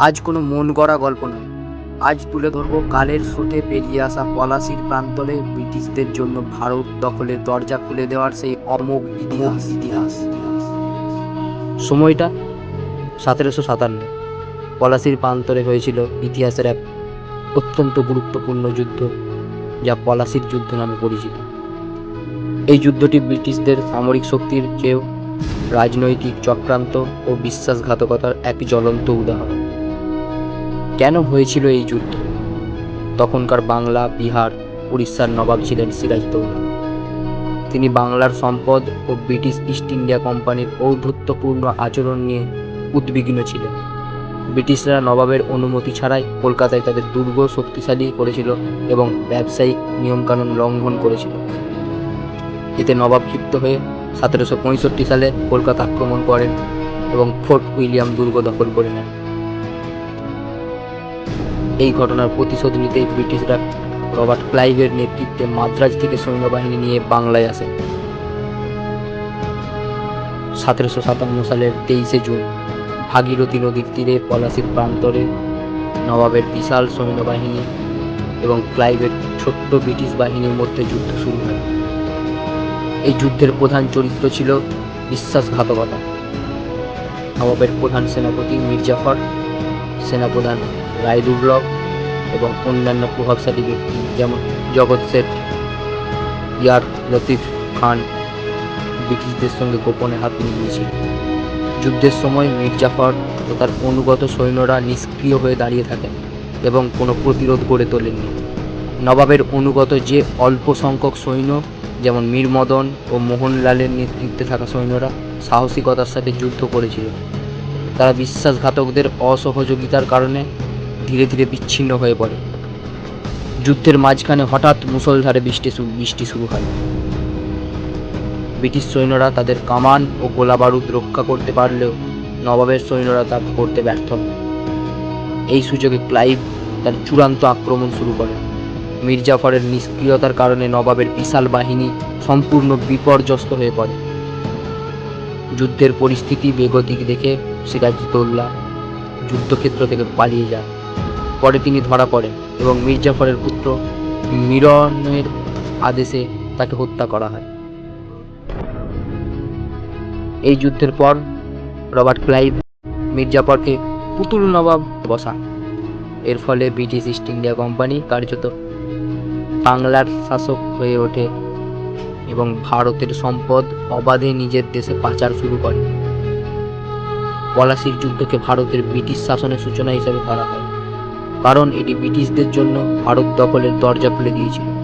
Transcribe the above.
আজ কোনো মন গড়া গল্প নয়। আজ তুলে ধরবো কালের স্রোতে পেরিয়ে আসা পলাশির প্রান্তরে ব্রিটিশদের জন্য ভারত দখলের দরজা খুলে দেওয়ার সেই অমোঘ ইতিহাস। ইতিহাস। সময়টা সতেরোশো সাতান্ন। পলাশির প্রান্তরে হয়েছিল ইতিহাসের এক অত্যন্ত গুরুত্বপূর্ণ যুদ্ধ যা পলাশির যুদ্ধ নামে পরিচিত। এই যুদ্ধটি ব্রিটিশদের সামরিক শক্তির চেয়েও রাজনৈতিক চক্রান্ত ও বিশ্বাসঘাতকতার এক জ্বলন্ত উদাহরণ। কেন হয়েছিল এই যুদ্ধ? তখনকার বাংলা, বিহার, উড়িষ্যার নবাব ছিলেন সিরাজদৌল্লা তিনি বাংলার সম্পদ ও ব্রিটিশ ইস্ট ইন্ডিয়া কোম্পানির ঔদ্ধত্যপূর্ণ আচরণ নিয়ে উদ্বিগ্ন ছিলেন। ব্রিটিশরা নবাবের অনুমতি ছাড়াই কলকাতায় তাদের দুর্গ শক্তিশালী করেছিল এবং ব্যবসায়িক নিয়মকানুন লঙ্ঘন করেছিল। এতে নবাব ক্ষিপ্ত হয়ে সতেরোশো পঁয়ষট্টি সালে কলকাতা আক্রমণ করেন এবং ফোর্ট উইলিয়াম দুর্গ দখল করে নেন। এই ঘটনার প্রতিশোধ নিতেই ব্রিটিশরা রবার্ট ক্লাইভের নেতৃত্বে মাদ্রাজ থেকে সৈন্যবাহিনী নিয়ে বাংলায় আসে। সতেরোশো সাতান্ন সালের তেইশে জুন, ভাগীরথী নদীর তীরে পলাশির প্রান্তরে নবাবের বিশাল সৈন্যবাহিনী এবং ক্লাইভের ছোট্ট ব্রিটিশ বাহিনীর মধ্যে যুদ্ধ শুরু হয়। এই যুদ্ধের প্রধান চরিত্র ছিল বিশ্বাসঘাতকতা। নবাবের প্রধান সেনাপতি মির্জাফর, সেনাপ্রধান রায়দুর্লভ এবং অন্যান্য প্রভাবশালী ব্যক্তি যেমন জগৎ শেঠ, ইয়ার লতিফ খান ব্রিটিশদের সঙ্গে গোপনে হাত মিলিয়েছিল যুদ্ধের সময় মির্জাফর ও তার অনুগত সৈন্যরা নিষ্ক্রিয় হয়ে দাঁড়িয়ে থাকেন এবং কোনো প্রতিরোধ গড়ে তোলেননি। নবাবের অনুগত যে অল্প সংখ্যক সৈন্য, যেমন মীর মদন ও মোহনলালের নেতৃত্বে থাকা সৈন্যরা সাহসিকতার সাথে যুদ্ধ করেছিল। তারা বিশ্বাসঘাতকদের অসহযোগিতার কারণে ধীরে ধীরে বিচ্ছিন্ন হয়ে পড়ে। যুদ্ধের মাঝখানে হঠাৎ মুষলধারে বৃষ্টি বৃষ্টি শুরু হয়। ব্রিটিশ সৈন্যরা তাদের কামান ও গোলা বারুদ রক্ষা করতে পারলেও নবাবের সৈন্যরা তা করতে ব্যর্থ এই সুযোগে ক্লাইভ তার চূড়ান্ত আক্রমণ শুরু করে। মির্জাফরের নিষ্ক্রিয়তার কারণে নবাবের বিশাল বাহিনী সম্পূর্ণ বিপর্যস্ত হয়ে পড়ে। যুদ্ধের পরিস্থিতি বেগতিক দেখে সিরাজদৌল্লা যুদ্ধক্ষেত্র থেকে পালিয়ে যান পরে তিনি ধরা পড়েন এবং মির্জাফরের পুত্র মিরনের আদেশে তাকে হত্যা করা হয়। এই যুদ্ধের পর রবার্ট ক্লাইভ মির্জাফরকে পুতুল নবাব বসান এর ফলে ব্রিটিশ ইস্ট ইন্ডিয়া কোম্পানি কার্যত বাংলার শাসক হয়ে ওঠে এবং ভারতের সম্পদ অবাধে নিজের দেশে পাচার শুরু করে। পলাশির যুদ্ধকে ভারতের ব্রিটিশ শাসনের সূচনা হিসেবে ধরা হয়। কারণ এটি ব্রিটিশদের জন্য ভারত দখলের দরজা খুলে দিয়েছিল।